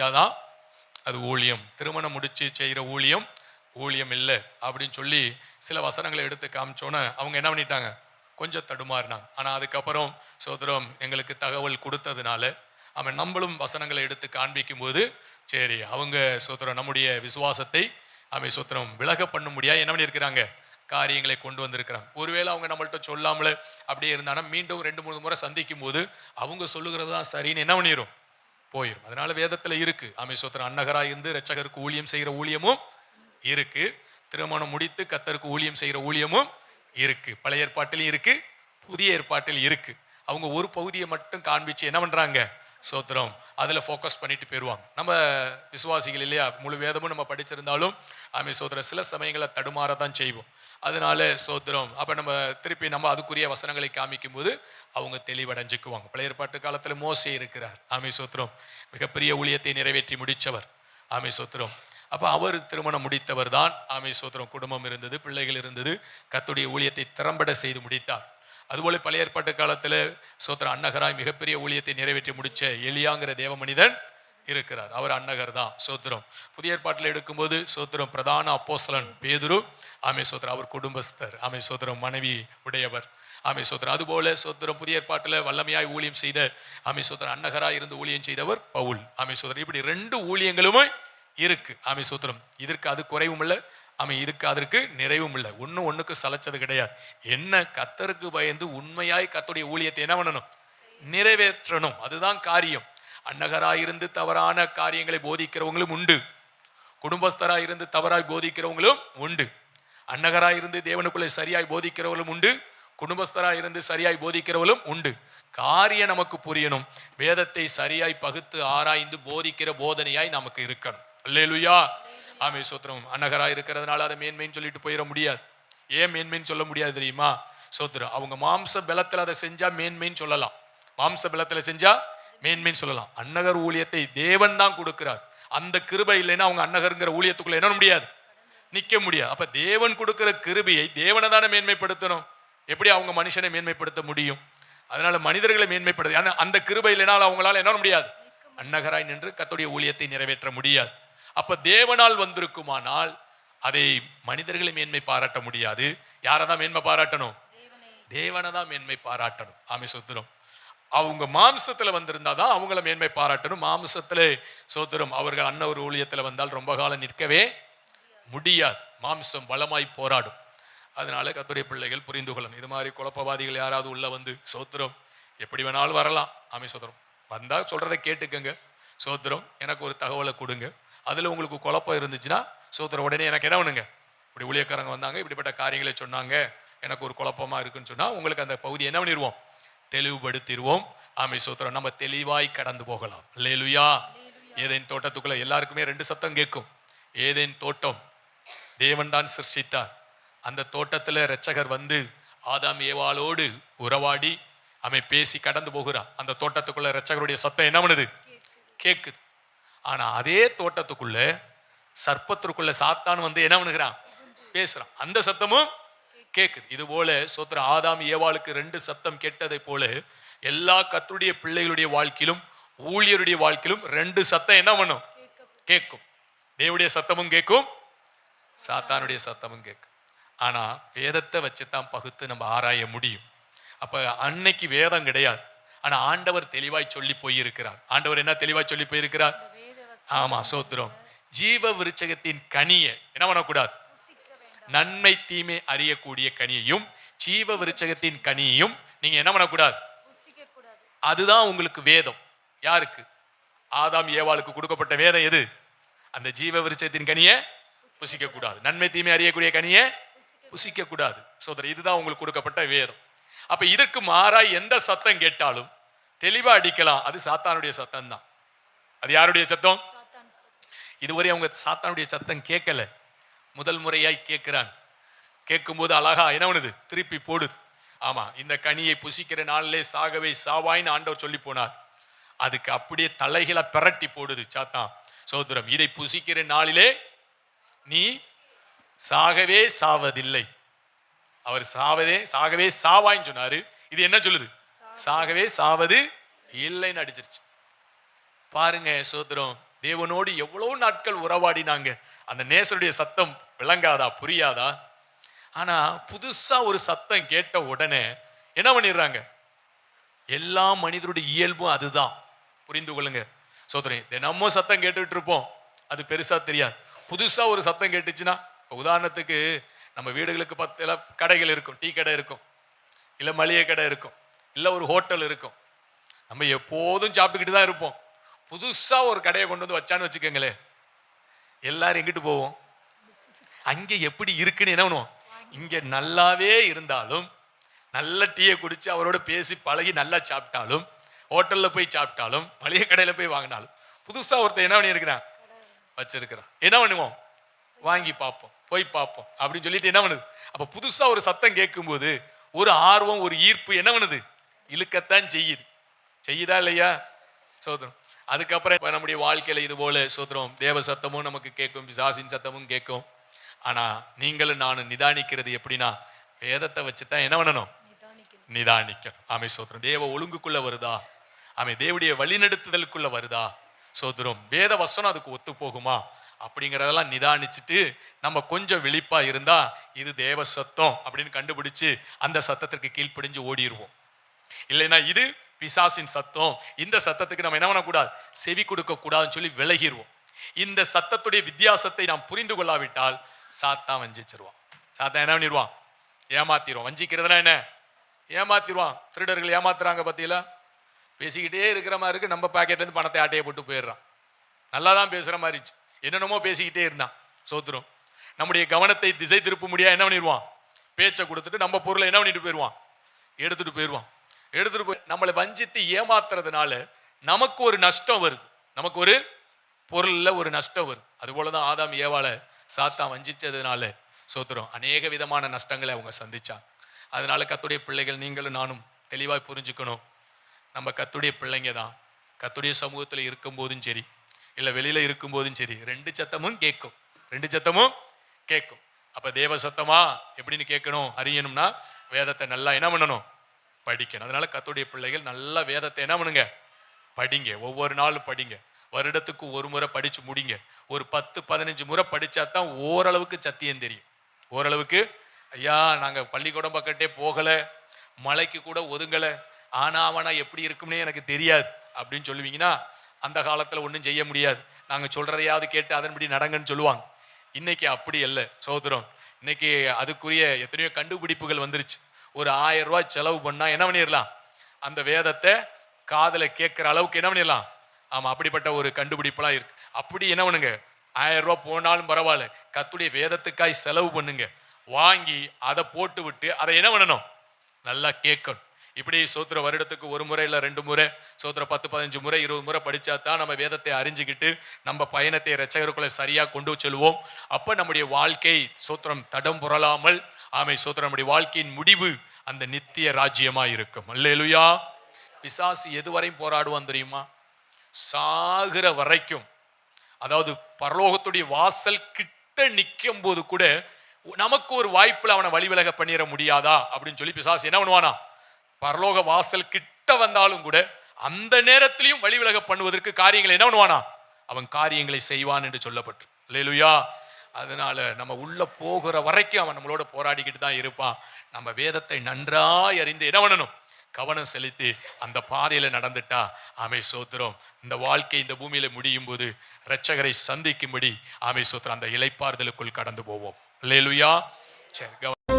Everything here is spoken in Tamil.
செஞ்சாதான் அது ஊழியம். திருமணம் முடித்து செய்கிற ஊழியம் ஊழியம் இல்லை அப்படின்னு சொல்லி சில வசனங்களை எடுத்து காமிச்சோன்னே அவங்க என்ன பண்ணிட்டாங்க? கொஞ்சம் தடுமாறினாங்க. ஆனால் அதுக்கப்புறம் சோதரம் எங்களுக்கு தகவல் கொடுத்ததுனால அவன் நம்மளும் வசனங்களை எடுத்து காண்பிக்கும்போது சரி அவங்க சோத்திரம் நம்முடைய விசுவாசத்தை அவன் சோத்திரம் விலக பண்ண முடியாது என்ன பண்ணியிருக்கிறாங்க? காரியங்களை கொண்டு வந்திருக்கிறாங்க ஒருவேளை அவங்க நம்மள்ட்ட சொல்லாமலே அப்படியே இருந்தாங்கன்னா மீண்டும் ரெண்டு மூணு முறை சந்திக்கும் போது அவங்க சொல்லுகிறது தான் சரின்னு என்ன பண்ணிடும் போயிடும் அதனால வேதத்தில் இருக்கு. ஆமை சோத்திரம் அன்னகரா இருந்து ரட்சகருக்கு ஊழியம் செய்கிற ஊழியமும் இருக்கு. திருமணம் முடித்து கத்தருக்கு ஊழியம் செய்கிற ஊழியமும் இருக்கு. பழைய ஏற்பாட்டிலும் இருக்கு புதிய ஏற்பாட்டில் இருக்கு. அவங்க ஒரு பகுதியை மட்டும் காண்பிச்சு என்ன பண்றாங்க? சோத்திரம். அதில் ஃபோக்கஸ் பண்ணிட்டு போயிடுவாங்க நம்ம விசுவாசிகள் இல்லையா? முழு வேதமும் நம்ம படிச்சிருந்தாலும் அமை சோதர சில சமயங்களை தடுமாற தான் செய்வோம். அதனால சோத்திரம். அப்போ நம்ம திருப்பி நம்ம அதுக்குரிய வசனங்களை காமிக்கும் போது அவங்க தெளிவடைஞ்சுக்குவாங்க. பழைய ஏற்பாட்டு காலத்தில் மோசே இருக்கிறார். ஆமை சோத்திரம். மிகப்பெரிய ஊழியத்தை நிறைவேற்றி முடித்தவர் ஆமை சோத்திரம். அப்போ அவர் திருமணம் முடித்தவர் தான் ஆமை சோத்திரம். குடும்பம் இருந்தது பிள்ளைகள் இருந்தது. கத்துடைய ஊழியத்தை திறம்பட செய்து முடித்தார். அதுபோல பழைய ஏற்பாட்டு காலத்தில் சோத்திரம் அன்னகராய் மிகப்பெரிய ஊழியத்தை நிறைவேற்றி முடித்த எலியாங்கிற தேவ மனிதன் இருக்கிறார். அவர் அன்னகர் தான் சோத்திரம். புதிய ஏற்பாட்டில் எடுக்கும்போது சோத்திரம் பிரதான அப்போசலன் பேதுரு ஆமை சோத்திரம் அவர் குடும்பஸ்தர் ஆமை சோத்திரம் மனைவி உடையவர் ஆமை சோத்திரம். அதுபோல சோத்திரம் புதிய ஏற்பாட்டில் வல்லமையாய் ஊழியம் செய்த ஆமை சோத்திரம் அன்னகராக இருந்து ஊழியம் செய்தவர் பவுல். ஆமை சோத்திரம் இப்படி ரெண்டு ஊழியங்களுமே இருக்கு. ஆமை சோத்திரம் இதற்கு அது குறைவும் இல்லை ஆமை இருக்கு அதற்கு நிறைவும் இல்லை. ஒன்றும் ஒன்றுக்கு சலைச்சது கிடையாது. என்ன கத்தருக்கு பயந்து உண்மையாய் கத்துடைய ஊழியத்தை என்ன பண்ணணும்? நிறைவேற்றணும். அதுதான் காரியம். அன்னகராயிருந்து தவறான காரியங்களை போதிக்கிறவங்களும் உண்டு. குடும்பஸ்தராயிருந்து தவறாய் போதிக்கிறவங்களும் உண்டு. அன்னகராய் இருந்து தேவனுக்குள்ளே சரியாய் போதிக்கிறவர்களும் உண்டு. குடும்பஸ்தராய் இருந்து சரியாய் போதிக்கிறவர்களும் உண்டு. காரியம் நமக்கு புரியணும். வேதத்தை சரியாய் பகுத்து ஆராய்ந்து போதிக்கிற போதனையாய் நமக்கு இருக்கணும். அல்லேலுயா. ஆமே சோத்திரம். அன்னகராய் இருக்கிறதுனால அதை மேன்மைன்னு சொல்லிட்டு போயிட முடியாது. ஏன் மேன்மைன்னு சொல்ல முடியாது தெரியுமா? சோத்திரம். அவங்க மாம்ச பலத்தில் அதை செஞ்சா மேன்மைன்னு சொல்லலாம். மாம்ச பலத்தில் செஞ்சா மேன்மைன்னு சொல்லலாம். அன்னகர் ஊழியத்தை தேவன் தான் கொடுக்கிறார். அந்த கிருபை இல்லைன்னா அவங்க அன்னகருங்கிற ஊழியத்துக்குள்ள என்ன முடியாது? நிக்க முடியாது. அப்ப தேவன் கொடுக்கிற கிருபையை தேவனை தானே மேன்மைப்படுத்தணும். எப்படி அவங்க மனுஷனை மேன்மைப்படுத்த முடியும்? அதனால மனிதர்களை மேன்மைப்படுத்த ஆனா அந்த கிருபை இல்லைனால் அவங்களால என்ன முடியாது? அன்னகராய் நின்று கத்துடைய ஊழியத்தை நிறைவேற்ற முடியாது. அப்ப தேவனால் வந்திருக்குமானால் அதை மனிதர்களை மேன்மை பாராட்ட முடியாது. யாரை தான் மேன்மை பாராட்டணும்? தேவனை தான் மேன்மை பாராட்டணும். ஆமை சொத்துரும். அவங்க மாம்சத்தில் வந்திருந்தா தான் அவங்கள மேன்மை பாராட்டணும். மாம்சத்துல சோத்திரம் அவர்கள் அன்ன ஒரு ஊழியத்தில் வந்தால் ரொம்ப காலம் நிற்கவே முடியாது. மாம்சம் பலமாய் போராடும். அதனால கத்துரை பிள்ளைகள் புரிந்து கொள்ளணும். இது மாதிரி குழப்பவாதிகள் யாராவது உள்ளே வந்து சோத்திரம் எப்படி வேணாலும் வரலாம். ஆமை சோதரம். வந்தால் சொல்கிறத கேட்டுக்கங்க. சோத்திரம் எனக்கு ஒரு தகவலை கொடுங்க. அதில் உங்களுக்கு குழப்பம் இருந்துச்சுன்னா சோத்திரம் உடனே எனக்கு என்ன பண்ணுங்க? இப்படி ஊழியக்காரங்க வந்தாங்க இப்படிப்பட்ட காரியங்களை சொன்னாங்க எனக்கு ஒரு குழப்பமாக இருக்குன்னு சொன்னால் உங்களுக்கு அந்த பகுதி என்ன பண்ணிடுவோம் தெளிவுபடுத்திடுவோம். ஆமை சோத்திரம் நம்ம தெளிவாய் கடந்து போகலாம். லேலுயா ஏதேன் தோட்டத்துக்குள்ள எல்லாருக்குமே ரெண்டு சத்தம் கேட்கும். ஏதேன் தோட்டம்? தேவன் தான் சிருஷ்டித்தார். அந்த தோட்டத்தில் இரட்சகர் வந்து ஆதாம் ஏவாளோடு உறவாடி அவன் பேசி கடந்து போகிறார். அந்த தோட்டத்துக்குள்ள இரட்சகருடைய சத்தம் என்ன பண்ணுது? கேட்குது. ஆனால் அதே தோட்டத்துக்குள்ள சர்ப்பத்திற்குள்ள சாத்தான் வந்து என்ன பண்ணுகிறான்? பேசுகிறான் அந்த சத்தமும் கேக்குது. இது போல சோத்திர ஆதாம் ஏவாளுக்கு ரெண்டு சத்தம் கேட்டதை போல எல்லா கத்துடைய பிள்ளைகளுடைய வாழ்க்கையிலும் ஊழியருடைய வாழ்க்கையிலும் ரெண்டு சத்தம் என்ன பண்ணும்? கேட்கும் தேவடைய சத்தமும் கேட்கும் சாத்தானுடைய சத்தமும் கேட்கும் ஆனா வேதத்தை வச்சு தான் பகுத்து நம்ம ஆராய முடியும். அப்ப அன்னைக்கு வேதம் கிடையாது. ஆனா ஆண்டவர் தெளிவாய் சொல்லி போயிருக்கிறார். ஆண்டவர் என்ன தெளிவாய் சொல்லி போயிருக்கிறார்? ஆமா சோத்திரம் ஜீவ விருச்சகத்தின் கனியை என்ன பண்ணக்கூடாது? நன்மை தீமை அறியக்கூடிய கனியையும் ஜீவ விருச்சகத்தின் கனியையும் நீங்க என்ன பண்ணக்கூடாது? அதுதான் உங்களுக்கு வேதம். யாருக்கு? ஆதாம் ஏவாளுக்கு கொடுக்கப்பட்ட வேதம் எது? அந்த ஜீவ விருச்சகத்தின் கனியை புசிக்க கூடாது நன்மை தீமை அறியக்கூடிய கனியை புசிக்க கூடாது சோதரி இதுதான் உங்களுக்கு கொடுக்கப்பட்ட வேதம். அப்ப இதற்கு மாறாய் எந்த சத்தம் கேட்டாலும் தெளிவா அடிக்கலாம். அது சாத்தானுடைய சத்தம் தான் அது யாருடைய சத்தம். இதுவரை அவங்க சாத்தானுடைய சத்தம் கேட்கல. முதல் முறையாய் கேட்கிறான். கேட்கும்போது அழகா என்ன பண்ணுது? திருப்பி போடுது. ஆமா இந்த கனியை புசிக்கிற நாளிலே சாகவே சாவாய்ன்னு ஆண்டவர் சொல்லி போனார். அதுக்கு அப்படியே தலைகளை பிரட்டி போடுது சாத்தான் சோதரம் இதை புசிக்கிற நாளிலே நீ சாகவே சாவதில்லை. அவர் சாவதே சாகவே சாவாய்ன்னு சொன்னாரு. இது என்ன சொல்லுது? சாகவே சாவது இல்லைன்னு அடிச்சிருச்சு. பாருங்க சோத்திரம் தேவனோடு எவ்வளோ நாட்கள் உறவாடினாங்க? அந்த நேசருடைய சத்தம் விளங்காதா? புரியாதா? ஆனால் புதுசாக ஒரு சத்தம் கேட்ட உடனே என்ன பண்ணிடுறாங்க? எல்லா மனிதருடைய இயல்பும் அதுதான். புரிந்து கொள்ளுங்க. சோதனை தினமும் சத்தம் கேட்டுட்டு இருப்போம் அது பெருசாக தெரியாது. புதுசாக ஒரு சத்தம் கேட்டுச்சுன்னா இப்போ உதாரணத்துக்கு நம்ம வீடுகளுக்கு பத்து எல்லாம் கடைகள் இருக்கும் டீ கடை இருக்கும். இல்லை மளிகை கடை இருக்கும். இல்லை ஒரு ஹோட்டல் இருக்கும். நம்ம எப்போதும் சாப்பிட்டுக்கிட்டு தான் இருப்போம். புதுசாக ஒரு கடையை கொண்டு வந்து வச்சான்னு வச்சுக்கோங்களேன். எல்லாரும் எங்கிட்டு போவோம்? அங்கே எப்படி இருக்குன்னு என்ன பண்ணுவோம்? இங்கே நல்லாவே இருந்தாலும் நல்ல டீயை குடிச்சு அவரோட பேசி பழகி நல்லா சாப்பிட்டாலும் ஹோட்டலில் போய் சாப்பிட்டாலும் பழைய கடையில் போய் வாங்கினாலும் புதுசாக ஒருத்தன் என்ன பண்ணியிருக்கிறான்? வச்சிருக்கிறான். என்ன பண்ணுவோம்? வாங்கி பார்ப்போம். போய் பார்ப்போம். அப்படின்னு சொல்லிட்டு என்ன பண்ணுது? அப்போ புதுசாக ஒரு சத்தம் கேட்கும்போது ஒரு ஆர்வம் ஒரு ஈர்ப்பு என்ன பண்ணுது? இழுக்கத்தான் செய்யுது. செய்யுதா இல்லையா? சோதனம். அதுக்கப்புறம் இப்ப நம்முடைய வாழ்க்கையில இது போல சோதரம் தேவ சத்தமும் நமக்கு கேட்கும் பிசாசின் சத்தமும் கேட்கும். ஆனா நீங்களும் நானும் நிதானிக்கிறது எப்படின்னா வேதத்தை வச்சு தான் என்ன பண்ணணும்? நிதானிக்கணும். ஆமை சோத்திரம். தேவ ஒழுங்குக்குள்ள வருதா? ஆமை தேவடைய வழிநடத்துதலுக்குள்ள வருதா? சோத்திரம். வேத வசனம் அதுக்கு ஒத்து போகுமா? அப்படிங்கிறதெல்லாம் நிதானிச்சுட்டு நம்ம கொஞ்சம் விழிப்பா இருந்தா இது தேவ சத்தம் அப்படின்னு கண்டுபிடிச்சு அந்த சத்தத்திற்கு கீழ்ப்படிஞ்சு ஓடிடுவோம் இல்லைன்னா இது பிசாசின் சத்தம். இந்த சத்தத்துக்கு நம்ம என்ன பண்ணக்கூடாது? செவி கொடுக்க கூடாதுன்னு சொல்லி விலகிடுவோம் இந்த சத்தத்துடைய வித்தியாசத்தை நாம் புரிந்து கொள்ளாவிட்டால் சாத்தான் வஞ்சிச்சிருவான். சாத்தான் என்ன பண்ணிடுவான் ஏமாத்திடுவான் வஞ்சிக்கிறதுனா என்ன? ஏமாத்திடுவான் திருடர்கள் ஏமாத்துறாங்க பத்தியில? பேசிக்கிட்டே இருக்கிற மாதிரி இருக்கு. நம்ம பாக்கெட்லேருந்து பணத்தை ஆட்டையை போட்டு போயிடுறான். நல்லா தான் பேசுகிற மாதிரி என்னென்னமோ பேசிக்கிட்டே இருந்தான் சோத்துரும் நம்முடைய கவனத்தை திசை திருப்ப முடியாது என்ன பண்ணிடுவான் பேச்சை கொடுத்துட்டு நம்ம பொருளை என்ன பண்ணிட்டு போயிடுவான்? எடுத்துட்டு போயிடுவான். எடுத்துட்டு போய் நம்மளை வஞ்சித்து ஏமாத்துறதுனால நமக்கு ஒரு நஷ்டம் வருது. நமக்கு ஒரு பொருளில் ஒரு நஷ்டம் வருது. அதுபோல தான் ஆதாம் ஏவாள சாத்தா வஞ்சிச்சதுனால சோத்துரும் அநேக விதமான நஷ்டங்களை அவங்க சந்திச்சாங்க. அதனால கத்துடைய பிள்ளைகள் நீங்களும் நானும் தெளிவாக புரிஞ்சுக்கணும். நம்ம கத்துடைய பிள்ளைங்க தான். கத்துடைய சமூகத்தில் இருக்கும் போதும் சரி இல்லை வெளியில இருக்கும்போதும் சரி ரெண்டு சத்தமும் கேட்கும். ரெண்டு சத்தமும் கேட்கும். அப்ப தேவ சத்தமா எப்படின்னு கேட்கணும் அறியணும்னா வேதத்தை நல்லா என்ன பண்ணணும்? படிக்கணும். அதனால கத்துடைய பிள்ளைகள் நல்லா வேதத்தை என்ன பண்ணுங்க? படிங்க. ஒவ்வொரு நாளும் படிங்க. வருடத்துக்கு ஒரு முறை படிச்சு முடிங்க. ஒரு பத்து பதினஞ்சு முறை படிச்சா தான் ஓரளவுக்கு சத்தியம் தெரியும். ஓரளவுக்கு ஐயா நாங்கள் பள்ளிக்கூடம் பக்கத்தே போகலை. மலைக்கு கூட ஒதுங்கலை. ஆனா அவனா எப்படி இருக்கும்னே எனக்கு தெரியாது. அப்படின்னு சொல்லுவீங்கன்னா அந்த காலத்தில் ஒன்றும் செய்ய முடியாது. நாங்கள் சொல்றதையாவது கேட்டு அதன்படி நடங்கன்னு சொல்லுவாங்க. இன்னைக்கு அப்படி இல்லை சோதரம் இன்னைக்கு அதுக்குரிய எத்தனையோ கண்டுபிடிப்புகள் வந்துருச்சு. ஒரு ஆயிரம் ரூபாய் செலவு பண்ணா என்ன பண்ணிடலாம்? அந்த வேதத்தை காதில் கேட்குற அளவுக்கு என்ன பண்ணிடலாம்? ஆமா அப்படிப்பட்ட ஒரு கண்டுபிடிப்புலாம் இருக்கு. அப்படி என்ன பண்ணுங்க? ஆயிரம் ரூபாய் போனாலும் பரவாயில்ல. கத்துடைய வேதத்துக்காய் செலவு பண்ணுங்க. வாங்கி அதை போட்டு விட்டு அதை என்ன பண்ணணும்? நல்லா கேட்கணும். இப்படி சோத்திர வருடத்துக்கு ஒரு முறை இல்லை ரெண்டு முறை சோத்திர பத்து பதினஞ்சு முறை இருபது முறை படித்தா தான் நம்ம வேதத்தை அறிஞ்சிக்கிட்டு நம்ம பயணத்தை ரச்சகருக்குள்ள சரியாக கொண்டு செல்வோம். அப்போ நம்முடைய வாழ்க்கை சோத்திரம் தடம் புரளாமல் ஆமை சோத்திரம் நம்முடைய வாழ்க்கையின் முடிவு அந்த நித்திய ராஜ்யமாக இருக்கும். அல்லேலுயா. பிசாசு எதுவரையும் போராடுவான் தெரியுமா? சாகிற வரைக்கும். அதாவது பரலோகத்துடைய வாசல் கிட்ட நிற்கும் போது கூட நமக்கு ஒரு வாய்ப்பில் அவனை வழிவிலக பண்ணிட முடியாதா? அப்படின்னு சொல்லி பிசாசு என்ன பண்ணுவானா? பரலோக வாசல் கிட்ட வந்தாலும் கூட அந்த நேரத்திலையும் வழிவிலக பண்ணுவதற்கு காரியங்களை என்ன பண்ணுவானா? அவன் காரியங்களை செய்வான் என்று சொல்லப்பட்டு இல்லையா அதனால நம்ம உள்ள போகிற வரைக்கும் அவன் நம்மளோட போராடிக்கிட்டு தான் இருப்பான். நம்ம வேதத்தை நன்றாய் அறிந்து என்ன பண்ணணும்? கவனம் செலுத்தி அந்த பாதையில நடந்துட்டா ஆமை சோத்திரம். இந்த வாழ்க்கை இந்த பூமியில முடியும் போது இரட்சகரை சந்திக்கும்படி ஆமை சோத்திரம் அந்த இலைப்பாறுதலுக்குள் கடந்து போவோம். லேலுயா சரி கவனம்